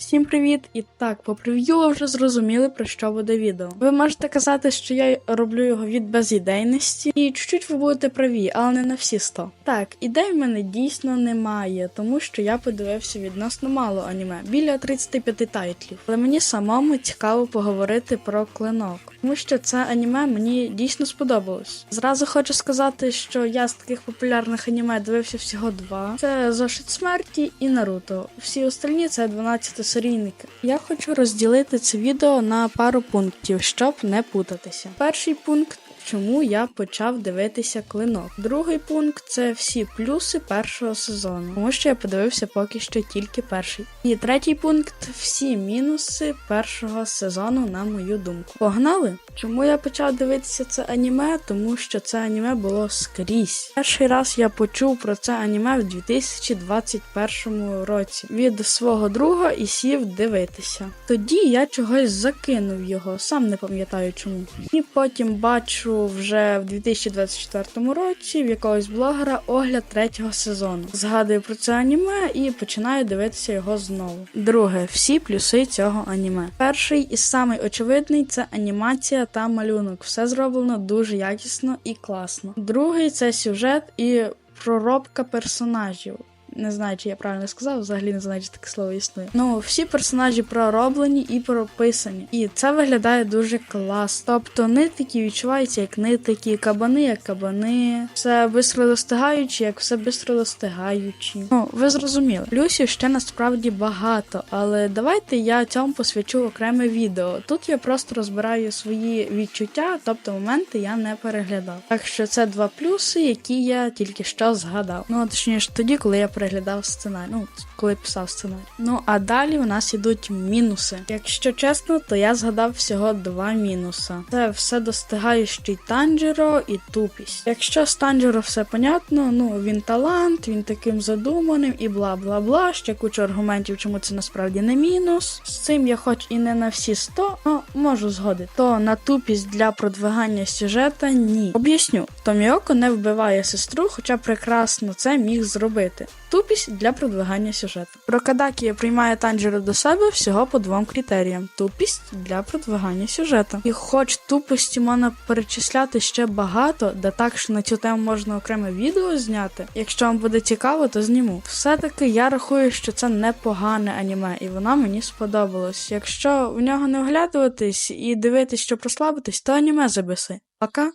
Всім привіт! І так, по прев'ю ви вже зрозуміли про що буде відео. Ви можете казати, що я роблю його від безідейності, і чуть-чуть ви будете праві, але не на всі 100. Так, ідей в мене дійсно немає, тому що я подивився відносно мало аніме, біля 35 тайтлів. Але мені самому цікаво поговорити про клинок, тому що це аніме мені дійсно сподобалось. Зразу хочу сказати, що я з таких популярних аніме дивився всього два: це Зошит смерті і Наруто. Всі остальні це 12 серійники. Я хочу розділити це відео на пару пунктів, щоб не путатися. Перший пункт. Чому я почав дивитися клинок? Другий пункт це всі плюси першого сезону, тому що я подивився поки що тільки перший. І третій пункт всі мінуси першого сезону, на мою думку. Погнали? Чому я почав дивитися це аніме? Тому що це аніме було скрізь. Перший раз я почув про це аніме в 2021 році від свого друга і сів дивитися. Тоді я чогось закинув його, сам не пам'ятаю чому. І потім бачу вже в 2024 році в якогось блогера огляд третього сезону. Згадую про це аніме і починаю дивитися його знову. Друге, всі плюси цього аніме. Перший і самий очевидний це анімація та малюнок. Все зроблено дуже якісно і класно. Другий це сюжет і проробка персонажів. Не знаю, чи я правильно сказав, взагалі не знаю, чи таке слово існує. Ну, всі персонажі пророблені і прописані. І це виглядає дуже класно. Тобто нитики відчуваються як нитики, кабани як кабани, все бистро достигаючі, як все бистро достигаючі. Ну, ви зрозуміли. Плюсів ще насправді багато, але давайте я цьому посвячу окреме відео. Тут я просто розбираю свої відчуття, тобто моменти я не переглядав. Так що це два плюси, які я тільки що згадав. Ну, точніше, тоді, коли я переглядав сценарій, ну коли писав сценарій. Ну а далі у нас ідуть мінуси. Якщо чесно, то я згадав всього два мінуса: це все достигаючий Танджеро і тупість. Якщо з Танджеро все понятно, ну він талант, він таким задуманим і бла бла бла. Ще куча аргументів, чому це насправді не мінус. З цим я, хоч і не на всі 100, ну можу згодити. То на тупість для продвигання сюжета ні. Об'ясню, Томіоко не вбиває сестру, хоча прекрасно це міг зробити. Тупість для продвигання сюжету. Рокадакі приймає Танджеро до себе всього по двом критеріям: тупість для продвигання сюжету. І хоч тупості можна перечисляти ще багато, де так що на цю тему можна окреме відео зняти. Якщо вам буде цікаво, то зніму. Все-таки я рахую, що це непогане аніме, і воно мені сподобалось. Якщо в нього не оглядуватись і дивитись, що прослабитись, то аніме забиси. Пока.